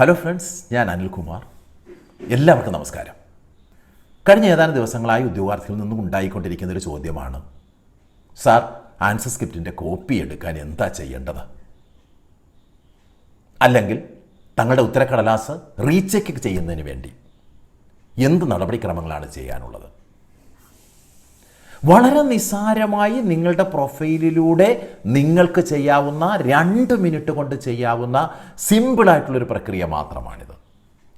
Hello friends ഞാൻ അനിൽകുമാർ എല്ലാവർക്കും നമസ്കാരം. കഴിഞ്ഞ ഏതാനും ദിവസങ്ങളായി ഉദ്യോഗാർത്ഥികളിൽ നിന്നും ഉണ്ടായിക്കൊണ്ടിരിക്കുന്ന ഒരു ചോദ്യമാണ് സാർ ആൻസർ സ്ക്രിപ്റ്റിന്റെ കോപ്പി എടുക്കാൻ എന്താ ചെയ്യേണ്ടത്? അല്ലെങ്കിൽ തങ്ങളുടെ ഉത്തരക്കടലാസ് റീചെക്ക് ചെയ്യുന്നതിന് വേണ്ടി എന്ത് നടപടിക്രമങ്ങളാണ് ചെയ്യാനുള്ളത്? വളരെ നിസ്സാരമായി നിങ്ങളുടെ പ്രൊഫൈലിലൂടെ നിങ്ങൾക്ക് ചെയ്യാവുന്ന രണ്ട് മിനിറ്റ് കൊണ്ട് ചെയ്യാവുന്ന സിമ്പിളായിട്ടുള്ളൊരു പ്രക്രിയ മാത്രമാണിത്.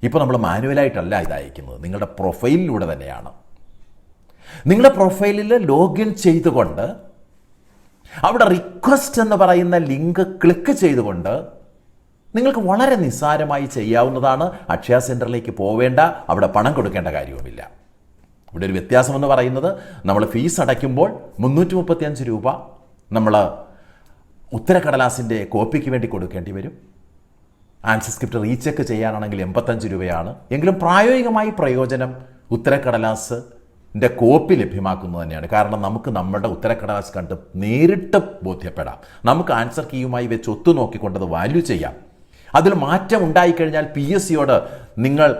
ഇപ്പോൾ നമ്മൾ മാനുവലായിട്ടല്ല ഇത് അയക്കുന്നത്. നിങ്ങളുടെ പ്രൊഫൈലിലൂടെ തന്നെയാണ്. നിങ്ങളുടെ പ്രൊഫൈലിൽ ലോഗിൻ ചെയ്തുകൊണ്ട് അവിടെ റിക്വസ്റ്റ് എന്ന് പറയുന്ന ലിങ്ക് ക്ലിക്ക് ചെയ്തുകൊണ്ട് നിങ്ങൾക്ക് വളരെ നിസ്സാരമായി ചെയ്യാവുന്നതാണ്. അക്ഷയ സെന്ററിലേക്ക് പോവേണ്ട അവിടെ പണം കൊടുക്കേണ്ട കാര്യവുമില്ല. ഇവിടെ ഒരു വ്യത്യാസം എന്ന് പറയുന്നത് നമ്മൾ ഫീസ് അടയ്ക്കുമ്പോൾ മുന്നൂറ്റി മുപ്പത്തിയഞ്ച് രൂപ നമ്മൾ ഉത്തരക്കടലാസിന്റെ കോപ്പിക്ക് വേണ്ടി കൊടുക്കേണ്ടി വരും. ആൻസർ സ്ക്രിപ്റ്റ് റീചെക്ക് ചെയ്യാനാണെങ്കിൽ എൺപത്തഞ്ച് രൂപയാണ്. എങ്കിലും പ്രായോഗികമായി പ്രയോജനം ഉത്തരക്കടലാസിന്റെ കോപ്പി ലഭ്യമാക്കുന്നത് തന്നെയാണ്. കാരണം നമുക്ക് നമ്മുടെ ഉത്തരക്കടലാസ് കണ്ട് നേരിട്ട് ബോധ്യപ്പെടാം. നമുക്ക് ആൻസർ കീയുമായി വെച്ച് ഒത്തു നോക്കിക്കൊണ്ടത് വാല്യൂ ചെയ്യാം. അതിൽ മാറ്റം ഉണ്ടായിക്കഴിഞ്ഞാൽ പി എസ് സിയോട് നിങ്ങൾ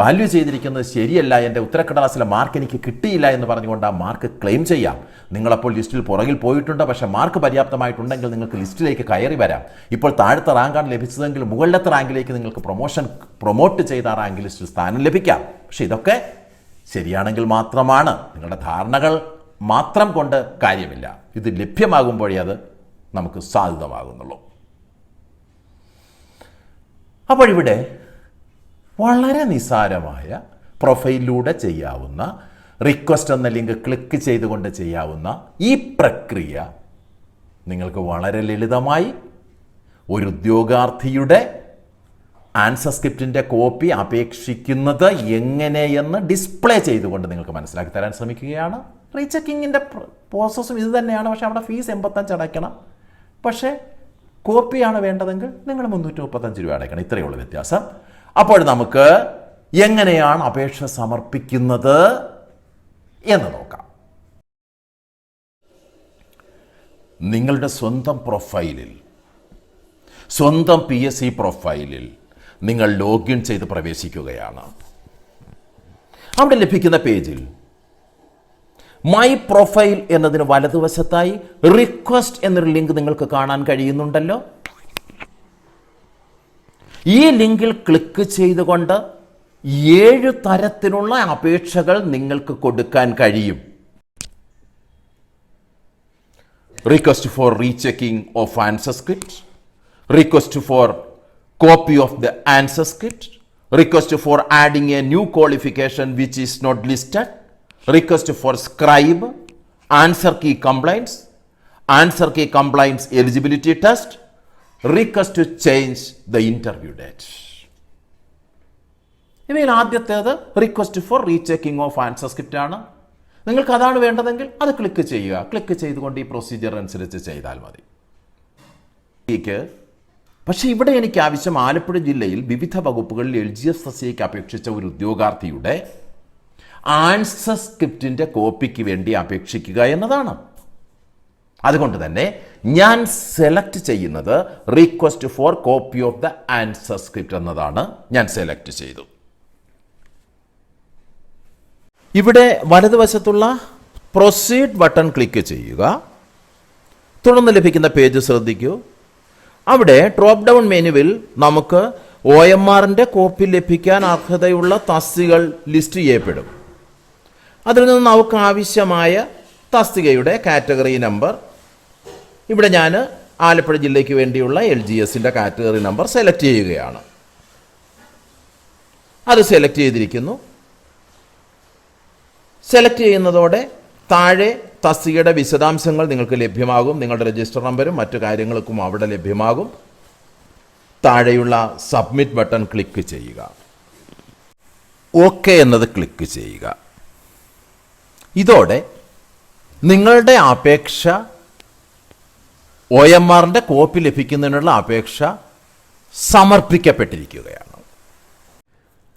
വാല്യൂ ചെയ്തിരിക്കുന്നത് ശരിയല്ല എന്റെ ഉത്തരക്കടലാസിലെ മാർക്ക് എനിക്ക് കിട്ടിയില്ല എന്ന് പറഞ്ഞുകൊണ്ട് ആ മാർക്ക് ക്ലെയിം ചെയ്യാം. നിങ്ങളപ്പോൾ ലിസ്റ്റിൽ പുറകിൽ പോയിട്ടുണ്ട് പക്ഷേ മാർക്ക് പര്യാപ്തമായിട്ടുണ്ടെങ്കിൽ നിങ്ങൾക്ക് ലിസ്റ്റിലേക്ക് കയറി വരാം. ഇപ്പോൾ താഴത്തെ റാങ്കാണ് ലഭിച്ചതെങ്കിൽ മുകളിലത്തെ റാങ്കിലേക്ക് നിങ്ങൾക്ക് പ്രൊമോഷൻ പ്രൊമോട്ട് ചെയ്ത ആ റാങ്ക് ലിസ്റ്റിൽ സ്ഥാനം ലഭിക്കാം. പക്ഷേ ഇതൊക്കെ ശരിയാണെങ്കിൽ മാത്രമാണ്. നിങ്ങളുടെ ധാരണകൾ മാത്രം കൊണ്ട് കാര്യമില്ല. ഇത് ലഭ്യമാകുമ്പോഴേ അത് നമുക്ക് സാധ്യതമാകുന്നുള്ളൂ. അപ്പോൾ ഇവിടെ വളരെ നിസാരമായ പ്രൊഫൈലിലൂടെ ചെയ്യാവുന്ന റിക്വസ്റ്റ് എന്ന ലിങ്ക് ക്ലിക്ക് ചെയ്തുകൊണ്ട് ചെയ്യാവുന്ന ഈ പ്രക്രിയ നിങ്ങൾക്ക് വളരെ ലളിതമായി ഒരു ഉദ്യോഗാർത്ഥിയുടെ ആൻസർ സ്ക്രിപ്റ്റിന്റെ കോപ്പി അപേക്ഷിക്കുന്നത് എങ്ങനെയെന്ന് ഡിസ്പ്ലേ ചെയ്തുകൊണ്ട് നിങ്ങൾക്ക് മനസ്സിലാക്കി തരാൻ ശ്രമിക്കുകയാണ്. റീചെക്കിങ്ങിന്റെ പ്രോസസ്സും ഇത് തന്നെയാണ്. പക്ഷേ അവിടെ ഫീസ് എൺപത്തഞ്ച് അടയ്ക്കണം. പക്ഷേ കോപ്പിയാണ് വേണ്ടതെങ്കിൽ നിങ്ങൾ മുന്നൂറ്റി മുപ്പത്തഞ്ച് രൂപ അടയ്ക്കണം. ഇത്രയേ ഉള്ളൂ വ്യത്യാസം. അപ്പോൾ നമുക്ക് എങ്ങനെയാണ് അപേക്ഷ സമർപ്പിക്കുന്നത് എന്ന് നോക്കാം. നിങ്ങളുടെ സ്വന്തം പ്രൊഫൈലിൽ സ്വന്തം പി എസ് സി പ്രൊഫൈലിൽ നിങ്ങൾ ലോഗിൻ ചെയ്ത് പ്രവേശിക്കുകയാണ്. അവിടെ ലഭിക്കുന്ന പേജിൽ മൈ പ്രൊഫൈൽ എന്നതിന് വലതുവശത്തായി റിക്വസ്റ്റ് എന്നൊരു ലിങ്ക് നിങ്ങൾക്ക് കാണാൻ കഴിയുന്നുണ്ടല്ലോ. ഈ ലിങ്കിൽ ക്ലിക്ക് ചെയ്തുകൊണ്ട് ഏഴ് തരത്തിലുള്ള അപേക്ഷകൾ നിങ്ങൾക്ക് കൊടുക്കാൻ കഴിയും. Request for rechecking of answer script request for copy of the answer script request for adding a new qualification which is not listed request for scribe answer key complaints answer key complaints eligibility test request to change the interview date ഇവയിൽ ആദ്യത്തേത് request for rechecking of answer script ആണ്. നിങ്ങൾക്ക് അതാണ് വേണ്ടതെങ്കിൽ അത് click ചെയ്യുക. Click ചെയ്തുകൊണ്ട് ഈ പ്രൊസീജിയർ അനുസരിച്ച് ചെയ്താൽ മതി. പക്ഷേ ഇവിടെ എനിക്ക് ആവശ്യം ആലപ്പുഴ ജില്ലയിൽ വിവിധ വകുപ്പുകളിൽ എൽ ജി എസ് എസ് സിക്ക് അപേക്ഷിച്ച ഒരു ഉദ്യോഗാർത്ഥിയുടെ ആൻസർ സ്ക്രിപ്റ്റിന്റെ കോപ്പിക്ക് വേണ്ടി അപേക്ഷിക്കുക എന്നതാണ്. അതുകൊണ്ട് തന്നെ ഞാൻ സെലക്ട് ചെയ്യുന്നത് request for copy of the answer script എന്നതാണ് ഞാൻ സെലക്ട് ചെയ്തു. ഇവിടെ വലതുവശത്തുള്ള പ്രൊസീഡ് ബട്ടൺ ക്ലിക്ക് ചെയ്യുക. തുടർന്ന് ലഭിക്കുന്ന പേജ് ശ്രദ്ധിക്കൂ. അവിടെ ഡ്രോപ്പ് ഡൗൺ മെനുവിൽ നമുക്ക് ഒ എം ആറിന്റെ കോപ്പി ലഭിക്കാൻ അർഹതയുള്ള തസ്തികൾ ലിസ്റ്റ് ചെയ്യപ്പെടും. അതിൽ നിന്ന് നമുക്ക് ആവശ്യമായ തസ്തികയുടെ കാറ്റഗറി നമ്പർ. ഇവിടെ ഞാൻ ആലപ്പുഴ ജില്ലയ്ക്ക് വേണ്ടിയുള്ള എൽ ജി എസിന്റെ കാറ്റഗറി നമ്പർ സെലക്ട് ചെയ്യുകയാണ്. അത് സെലക്ട് ചെയ്തിരിക്കുന്നു. സെലക്ട് ചെയ്യുന്നതോടെ താഴെ തസ്തികയുടെ വിശദാംശങ്ങൾ നിങ്ങൾക്ക് ലഭ്യമാകും. നിങ്ങളുടെ രജിസ്റ്റർ നമ്പരും മറ്റു കാര്യങ്ങൾക്കും അവിടെ ലഭ്യമാകും. താഴെയുള്ള സബ്മിറ്റ് ബട്ടൺ ക്ലിക്ക് ചെയ്യുക. ഓക്കെ എന്നത് ക്ലിക്ക് ചെയ്യുക. ഇതോടെ നിങ്ങളുടെ അപേക്ഷ ഒ എം ആറിന്റെ കോപ്പി ലഭിക്കുന്നതിനുള്ള അപേക്ഷ സമർപ്പിക്കപ്പെട്ടിരിക്കുകയാണ്.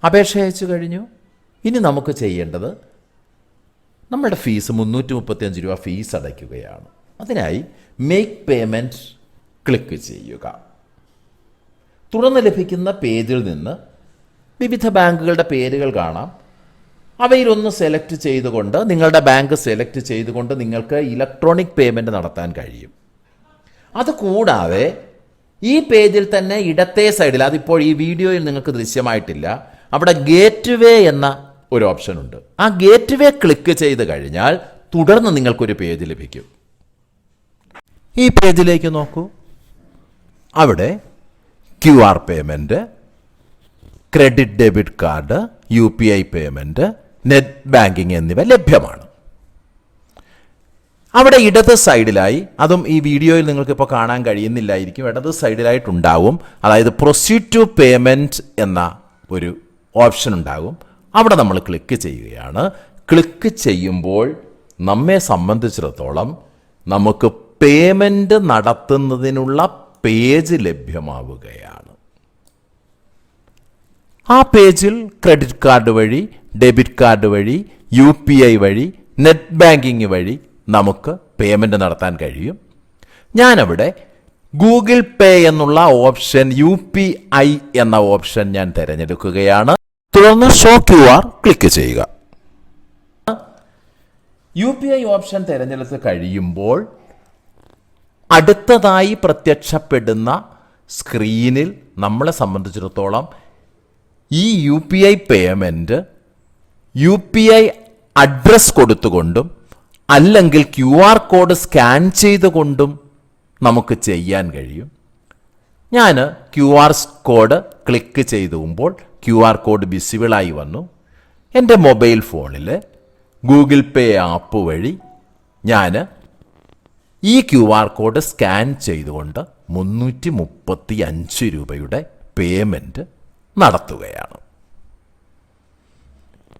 അപേക്ഷ അയച്ചു കഴിഞ്ഞു. ഇനി നമുക്ക് ചെയ്യേണ്ടത് നമ്മുടെ ഫീസ് മുന്നൂറ്റി മുപ്പത്തിയഞ്ച് രൂപ ഫീസ് അടയ്ക്കുകയാണ്. അതിനായി മേക്ക് പേയ്മെന്റ് ക്ലിക്ക് ചെയ്യുക. തുടർന്ന് ലഭിക്കുന്ന പേജിൽ നിന്ന് വിവിധ ബാങ്കുകളുടെ പേരുകൾ കാണാം. അവയിലൊന്ന് സെലക്ട് ചെയ്തുകൊണ്ട് നിങ്ങളുടെ ബാങ്ക് സെലക്ട് ചെയ്തുകൊണ്ട് നിങ്ങൾക്ക് ഇലക്ട്രോണിക് പേയ്മെന്റ് നടത്താൻ കഴിയും. അതുകൂടാതെ ഈ പേജിൽ തന്നെ ഇടത്തെ സൈഡിൽ അതിപ്പോൾ ഈ വീഡിയോയിൽ നിങ്ങൾക്ക് ദൃശ്യമായിട്ടില്ല അവിടെ ഗേറ്റ് വേ എന്ന ഒരു ഓപ്ഷൻ ഉണ്ട്. ആ ഗേറ്റ് വേ ക്ലിക്ക് ചെയ്ത് കഴിഞ്ഞാൽ തുടർന്ന് നിങ്ങൾക്കൊരു പേജ് ലഭിക്കും. ഈ പേജിലേക്ക് നോക്കൂ. അവിടെ Q R payment credit debit card U P I payment net banking എന്നിവ ലഭ്യമാണ്. അവിടെ ഇടത് സൈഡിലായി അതും ഈ വീഡിയോയിൽ നിങ്ങൾക്ക് ഇപ്പോൾ കാണാൻ കഴിയുന്നില്ലായിരിക്കും ഇടത് സൈഡിലായിട്ടുണ്ടാവും അതായത് പ്രൊസീഡ് ടു പേയ്മെന്റ് എന്ന ഒരു ഓപ്ഷൻ ഉണ്ടാകും. അവിടെ നമ്മൾ ക്ലിക്ക് ചെയ്യുകയാണ്. ക്ലിക്ക് ചെയ്യുമ്പോൾ നമ്മെ സംബന്ധിച്ചിടത്തോളം നമുക്ക് പേയ്മെന്റ് നടത്തുന്നതിനുള്ള പേജ് ലഭ്യമാവുകയാണ്. ആ പേജിൽ ക്രെഡിറ്റ് കാർഡ് വഴി ഡെബിറ്റ് കാർഡ് വഴി യു പി ഐ വഴി നെറ്റ് ബാങ്കിങ് വഴി നമുക്ക് പേയ്മെന്റ് നടത്താൻ കഴിയും. ഞാനവിടെ ഗൂഗിൾ പേ എന്നുള്ള ഓപ്ഷൻ യു പി ഐ എന്ന ഓപ്ഷൻ ഞാൻ തിരഞ്ഞെടുക്കുകയാണ്. തുടർന്ന് ഷോ ക്യു ആർ ക്ലിക്ക് ചെയ്യുക. യു പി ഐ ഓപ്ഷൻ തിരഞ്ഞെടുത്ത് കഴിയുമ്പോൾ അടുത്തതായി പ്രത്യക്ഷപ്പെടുന്ന സ്ക്രീനിൽ നമ്മളെ സംബന്ധിച്ചിടത്തോളം ഈ U P I payment U P I address കൊടുത്തുകൊണ്ടും അല്ലെങ്കിൽ ക്യു ആർ കോഡ് സ്കാൻ ചെയ്തുകൊണ്ടും നമുക്ക് ചെയ്യാൻ കഴിയും. ഞാൻ ക്യു ആർ കോഡ് ക്ലിക്ക് ചെയ്തുമ്പോൾ ക്യു ആർ കോഡ് വിസിബിളായി വന്നു. എന്റെ മൊബൈൽ ഫോണിൽ ഗൂഗിൾ പേ ആപ്പ് വഴി ഞാൻ ഈ ക്യു ആർ കോഡ് സ്കാൻ ചെയ്തുകൊണ്ട് മുന്നൂറ്റി മുപ്പത്തി അഞ്ച് രൂപയുടെ പേയ്മെന്റ് നടത്തുകയാണ്.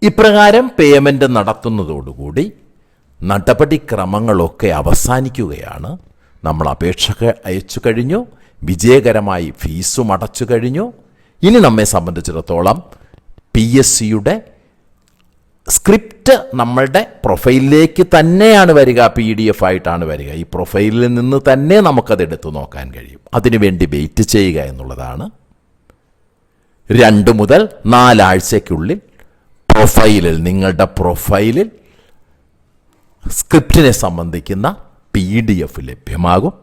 ഇപ്രകാരം പേയ്മെന്റ് നടത്തുന്നതോടുകൂടി നടപടിക്രമങ്ങളൊക്കെ അവസാനിക്കുകയാണ്. നമ്മൾ അപേക്ഷ അയച്ചു കഴിഞ്ഞു വിജയകരമായി ഫീസും അടച്ചു കഴിഞ്ഞു. ഇനി നമ്മെ സംബന്ധിച്ചിടത്തോളം പി എസ് സിയുടെ സ്ക്രിപ്റ്റ് നമ്മളുടെ പ്രൊഫൈലിലേക്ക് തന്നെയാണ് വരിക പി ഡി എഫ് ആയിട്ടാണ് വരിക. ഈ പ്രൊഫൈലിൽ നിന്ന് തന്നെ നമുക്കത് എടുത്തു നോക്കാൻ കഴിയും. അതിനുവേണ്ടി വെയിറ്റ് ചെയ്യുക എന്നുള്ളതാണ്. രണ്ട് മുതൽ നാലാഴ്ചയ്ക്കുള്ളിൽ പ്രൊഫൈലിൽ നിങ്ങളുടെ പ്രൊഫൈലിൽ സ്ക്രിപ്റ്റിനെ സംബന്ധിക്കുന്ന പി ഡി എഫ് ലഭ്യമാകും.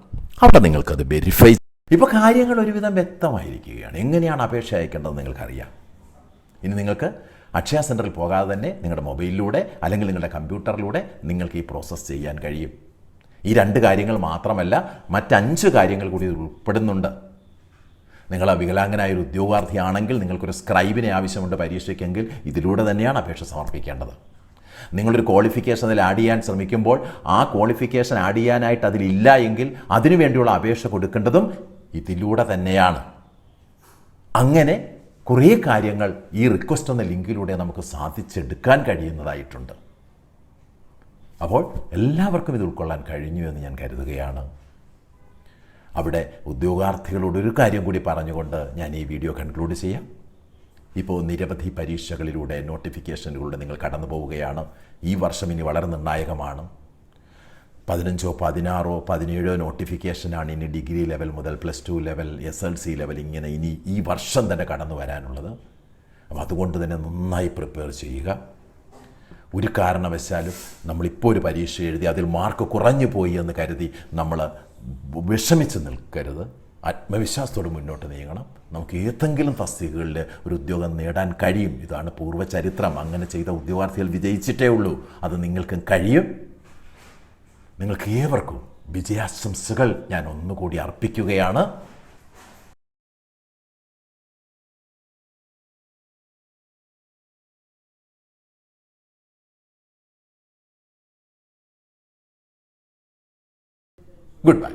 അവിടെ നിങ്ങൾക്കത് വെരിഫൈ ഇപ്പോൾ കാര്യങ്ങൾ ഒരുവിധം വ്യക്തമായിരിക്കുകയാണ്. എങ്ങനെയാണ് അപേക്ഷ അയക്കേണ്ടത് നിങ്ങൾക്കറിയാം. ഇനി നിങ്ങൾക്ക് അക്ഷയ സെന്ററിൽ പോകാതെ തന്നെ നിങ്ങളുടെ മൊബൈലിലൂടെ അല്ലെങ്കിൽ നിങ്ങളുടെ കമ്പ്യൂട്ടറിലൂടെ നിങ്ങൾക്ക് ഈ പ്രോസസ്സ് ചെയ്യാൻ കഴിയും. ഈ രണ്ട് കാര്യങ്ങൾ മാത്രമല്ല മറ്റഞ്ച് കാര്യങ്ങൾ കൂടി ഉൾപ്പെടുന്നുണ്ട്. നിങ്ങൾ വികലാംഗനായ ഒരു ഉദ്യോഗാർത്ഥിയാണെങ്കിൽ നിങ്ങൾക്കൊരു സ്ക്രൈബിനെ ആവശ്യമുണ്ട് പരീക്ഷയ്ക്കെങ്കിൽ ഇതിലൂടെ തന്നെയാണ് അപേക്ഷ സമർപ്പിക്കേണ്ടത്. നിങ്ങളൊരു ക്വാളിഫിക്കേഷൻ അതിൽ ആഡ് ചെയ്യാൻ ശ്രമിക്കുമ്പോൾ ആ ക്വാളിഫിക്കേഷൻ ആഡ് ചെയ്യാനായിട്ട് അതിലില്ല എങ്കിൽ അതിനു വേണ്ടിയുള്ള അപേക്ഷ കൊടുക്കേണ്ടതും ഇതിലൂടെ തന്നെയാണ്. അങ്ങനെ കുറേ കാര്യങ്ങൾ ഈ റിക്വസ്റ്റ് എന്ന ലിങ്കിലൂടെ നമുക്ക് സാധിച്ചെടുക്കാൻ കഴിയുന്നതായിട്ടുണ്ട്. അപ്പോൾ എല്ലാവർക്കും ഇത് ഉൾക്കൊള്ളാൻ കഴിഞ്ഞു എന്ന് ഞാൻ കരുതുകയാണ്. അവിടെ ഉദ്യോഗാർത്ഥികളോട് ഒരു കാര്യം കൂടി പറഞ്ഞുകൊണ്ട് ഞാൻ ഈ വീഡിയോ കൺക്ലൂഡ് ചെയ്യാം. ഇപ്പോൾ നിരവധി പരീക്ഷകളിലൂടെ നോട്ടിഫിക്കേഷനിലൂടെ നിങ്ങൾ കടന്നു പോവുകയാണ്. ഈ വർഷം ഇനി വളരെ നിർണായകമാണ്. പതിനഞ്ചോ പതിനാറോ പതിനേഴോ നോട്ടിഫിക്കേഷനാണ് ഇനി ഡിഗ്രി ലെവൽ മുതൽ plus two level S L C level ഇങ്ങനെ ഇനി ഈ വർഷം തന്നെ കടന്നു വരാനുള്ളത്. അപ്പോൾ അതുകൊണ്ട് തന്നെ നന്നായി പ്രിപ്പയർ ചെയ്യുക. ഒരു കാരണവശാലും നമ്മളിപ്പോൾ ഒരു പരീക്ഷ എഴുതി അതിൽ മാർക്ക് കുറഞ്ഞു പോയി എന്ന് കരുതി നമ്മൾ വിഷമിച്ച് നിൽക്കരുത്. ആത്മവിശ്വാസത്തോടെ മുന്നോട്ട് നീങ്ങണം. നമുക്ക് ഏതെങ്കിലും തസ്തികകളിൽ ഒരു ഉദ്യോഗം നേടാൻ കഴിയും. ഇതാണ് പൂർവചരിത്രം. അങ്ങനെ ചെയ്ത ഉദ്യോഗാർത്ഥികൾ വിജയിച്ചിട്ടേ ഉള്ളൂ. അത് നിങ്ങൾക്കും കഴിയും. നിങ്ങൾക്ക് ഏവർക്കും വിജയാശംസകൾ ഞാൻ ഒന്നുകൂടി അർപ്പിക്കുകയാണ്. Good bye